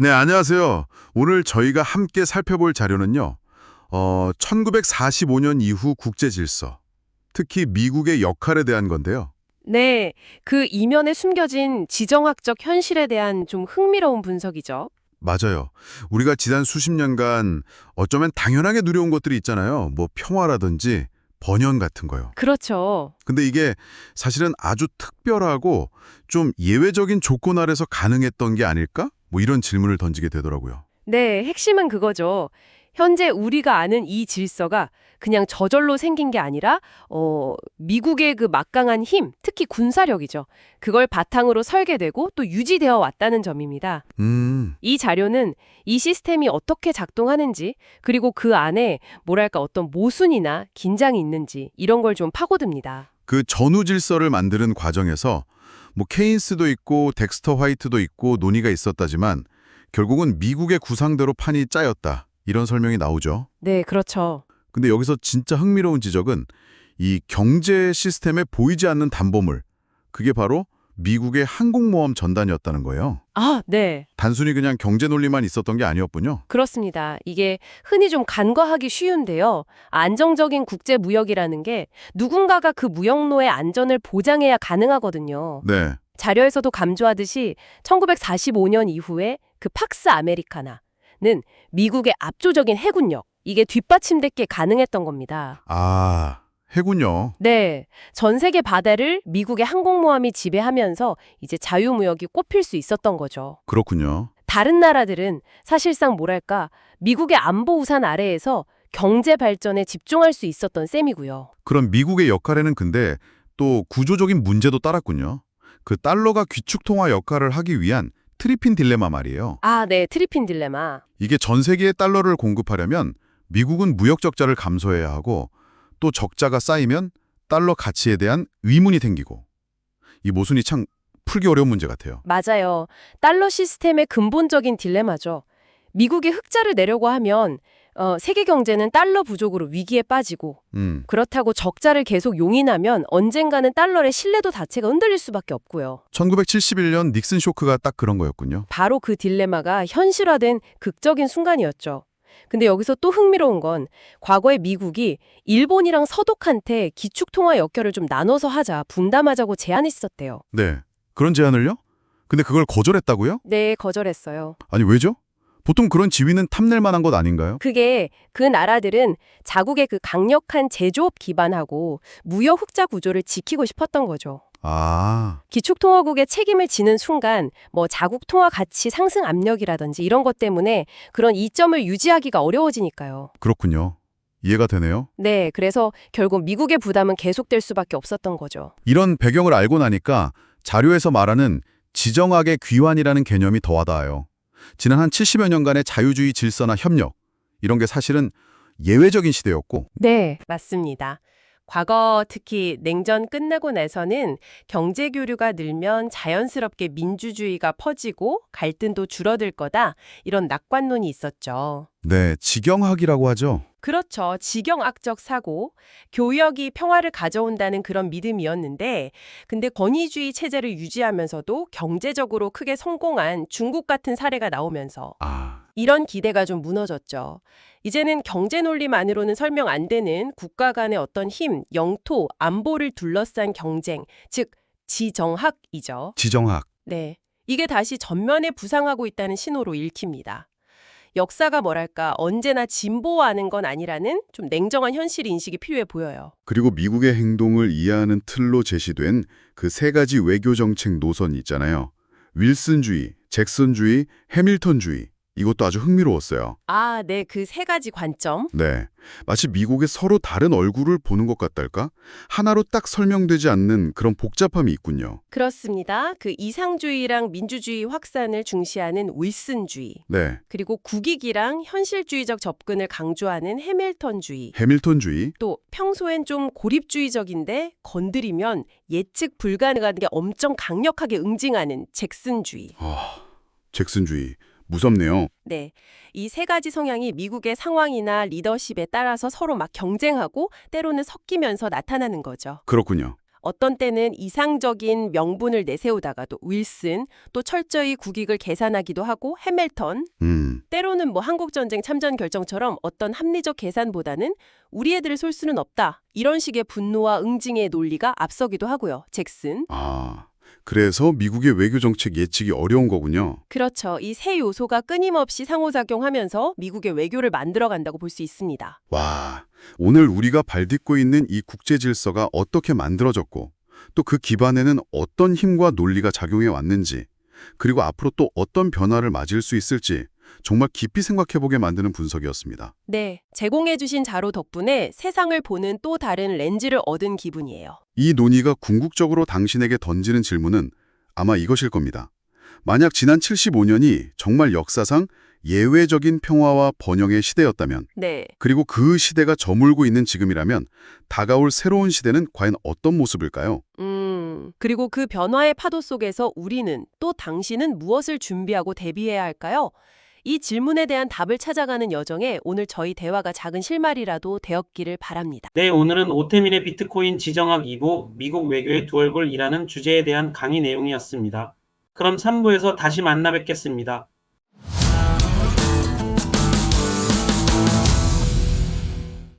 네, 안녕하세요. 오늘 저희가 함께 살펴볼 자료는요. 어, 1945년 이후 국제 질서, 특히 미국의 역할에 대한 건데요. 네, 그 이면에 숨겨진 지정학적 현실에 대한 좀 흥미로운 분석이죠. 맞아요. 우리가 지난 수십 년간 어쩌면 당연하게 누려온 것들이 있잖아요. 뭐 평화라든지 번영 같은 거요. 그렇죠. 근데 이게 사실은 아주 특별하고 좀 예외적인 조건 아래서 가능했던 게 아닐까? 뭐 이런 질문을 던지게 되더라고요. 네, 핵심은 그거죠. 현재 우리가 아는 이 질서가 그냥 저절로 생긴 게 아니라 어, 미국의 그 막강한 힘, 특히 군사력이죠. 그걸 바탕으로 설계되고 또 유지되어 왔다는 점입니다. 음, 이 자료는 이 시스템이 어떻게 작동하는지, 그리고 그 안에 뭐랄까 어떤 모순이나 긴장이 있는지 이런 걸 좀 파고듭니다. 그 전후 질서를 만드는 과정에서 뭐 케인스도 있고 덱스터 화이트도 있고 논의가 있었다지만 결국은 미국의 구상대로 판이 짜였다. 이런 설명이 나오죠. 네, 그렇죠. 근데 여기서 진짜 흥미로운 지적은 이 경제 시스템에 보이지 않는 담보물, 그게 바로 미국의 항공모함 전단이었다는 거예요. 아, 네. 단순히 그냥 경제 논리만 있었던 게 아니었군요. 그렇습니다. 이게 흔히 좀 간과하기 쉬운데요. 안정적인 국제 무역이라는 게 누군가가 그 무역로의 안전을 보장해야 가능하거든요. 네, 자료에서도 강조하듯이 1945년 이후에 그 팍스 아메리카나는 미국의 압도적인 해군력, 이게 뒷받침됐기에 가능했던 겁니다. 아, 해군요. 네, 전 세계 바다를 미국의 항공모함이 지배하면서 이제 자유무역이 꼽힐 수 있었던 거죠. 그렇군요. 다른 나라들은 사실상 뭐랄까 미국의 안보 우산 아래에서 경제 발전에 집중할 수 있었던 셈이고요. 그럼 미국의 역할에는 근데 또 구조적인 문제도 따랐군요. 그 달러가 귀축 통화 역할을 하기 위한 트리핀 딜레마 말이에요. 아, 네, 트리핀 딜레마. 이게 전 세계에 달러를 공급하려면 미국은 무역 적자를 감소해야 하고 또 적자가 쌓이면 달러 가치에 대한 의문이 생기고 이 모순이 참 풀기 어려운 문제 같아요. 맞아요. 달러 시스템의 근본적인 딜레마죠. 미국이 흑자를 내려고 하면 어, 세계 경제는 달러 부족으로 위기에 빠지고 음, 그렇다고 적자를 계속 용인하면 언젠가는 달러의 신뢰도 자체가 흔들릴 수밖에 없고요. 1971년 닉슨 쇼크가 딱 그런 거였군요. 바로 그 딜레마가 현실화된 극적인 순간이었죠. 근데 여기서 또 흥미로운 건 과거에 미국이 일본이랑 서독한테 기축통화 역할을 좀 나눠서 하자, 분담하자고 제안했었대요. 네, 그런 제안을요? 근데 그걸 거절했다고요? 네, 거절했어요. 아니 왜죠? 보통 그런 지위는 탐낼 만한 것 아닌가요? 그게 그 나라들은 자국의 그 강력한 제조업 기반하고 무역 흑자 구조를 지키고 싶었던 거죠. 아, 기축통화국의 책임을 지는 순간 뭐 자국 통화 가치 상승 압력이라든지 이런 것 때문에 그런 이점을 유지하기가 어려워지니까요. 그렇군요. 이해가 되네요. 네, 그래서 결국 미국의 부담은 계속될 수밖에 없었던 거죠. 이런 배경을 알고 나니까 자료에서 말하는 지정학의 귀환이라는 개념이 더 와닿아요. 지난 한 70여 년간의 자유주의 질서나 협력, 이런 게 사실은 예외적인 시대였고, 네, 맞습니다. 과거 특히 냉전 끝나고 나서는 경제 교류가 늘면 자연스럽게 민주주의가 퍼지고 갈등도 줄어들 거다 이런 낙관론이 있었죠. 네, 지경학이라고 하죠. 그렇죠. 지경학적 사고, 교역이 평화를 가져온다는 그런 믿음이었는데, 근데 권위주의 체제를 유지하면서도 경제적으로 크게 성공한 중국 같은 사례가 나오면서 아, 이런 기대가 좀 무너졌죠. 이제는 경제 논리만으로는 설명 안 되는 국가 간의 어떤 힘, 영토, 안보를 둘러싼 경쟁, 즉 지정학이죠. 지정학. 네. 이게 다시 전면에 부상하고 있다는 신호로 읽힙니다. 역사가 뭐랄까 언제나 진보하는 건 아니라는 좀 냉정한 현실 인식이 필요해 보여요. 그리고 미국의 행동을 이해하는 틀로 제시된 그 세 가지 외교 정책 노선이 있잖아요. 윌슨주의, 잭슨주의, 해밀턴주의. 이것도 아주 흥미로웠어요. 아, 네, 그 세 가지 관점. 네. 마치 미국의 서로 다른 얼굴을 보는 것 같달까? 하나로 딱 설명되지 않는 그런 복잡함이 있군요. 그렇습니다. 그 이상주의랑 민주주의 확산을 중시하는 윌슨주의, 네. 그리고 국익이랑 현실주의적 접근을 강조하는 해밀턴주의, 해밀턴주의. 또 평소엔 좀 고립주의적인데 건드리면 예측 불가능한 게 엄청 강력하게 응징하는 잭슨주의. 아, 잭슨주의. 무섭네요. 네. 이 세 가지 성향이 미국의 상황이나 리더십에 따라서 서로 막 경쟁하고 때로는 섞이면서 나타나는 거죠. 그렇군요. 어떤 때는 이상적인 명분을 내세우다가도 윌슨, 또 철저히 국익을 계산하기도 하고 해밀턴, 음, 때로는 뭐 한국전쟁 참전 결정처럼 어떤 합리적 계산보다는 우리 애들을 쏠 수는 없다. 이런 식의 분노와 응징의 논리가 앞서기도 하고요. 잭슨. 아, 그래서 미국의 외교 정책 예측이 어려운 거군요. 그렇죠. 이 세 요소가 끊임없이 상호작용하면서 미국의 외교를 만들어간다고 볼 수 있습니다. 와, 오늘 우리가 발딛고 있는 이 국제 질서가 어떻게 만들어졌고 또 그 기반에는 어떤 힘과 논리가 작용해 왔는지 그리고 앞으로 또 어떤 변화를 맞을 수 있을지 정말 깊이 생각해보게 만드는 분석이었습니다. 네, 제공해주신 자료 덕분에 세상을 보는 또 다른 렌즈를 얻은 기분이에요. 이 논의가 궁극적으로 당신에게 던지는 질문은 아마 이것일 겁니다. 만약 지난 75년이 정말 역사상 예외적인 평화와 번영의 시대였다면 네, 그리고 그 시대가 저물고 있는 지금이라면 다가올 새로운 시대는 과연 어떤 모습일까요? 음, 그리고 그 변화의 파도 속에서 우리는 또 당신은 무엇을 준비하고 대비해야 할까요? 이 질문에 대한 답을 찾아가는 여정에 오늘 저희 대화가 작은 실마리라도 되었기를 바랍니다. 네, 오늘은 오태민의 비트코인 지정학 2부 미국 외교의 두 얼굴이라는 주제에 대한 강의 내용이었습니다. 그럼 3부에서 다시 만나 뵙겠습니다.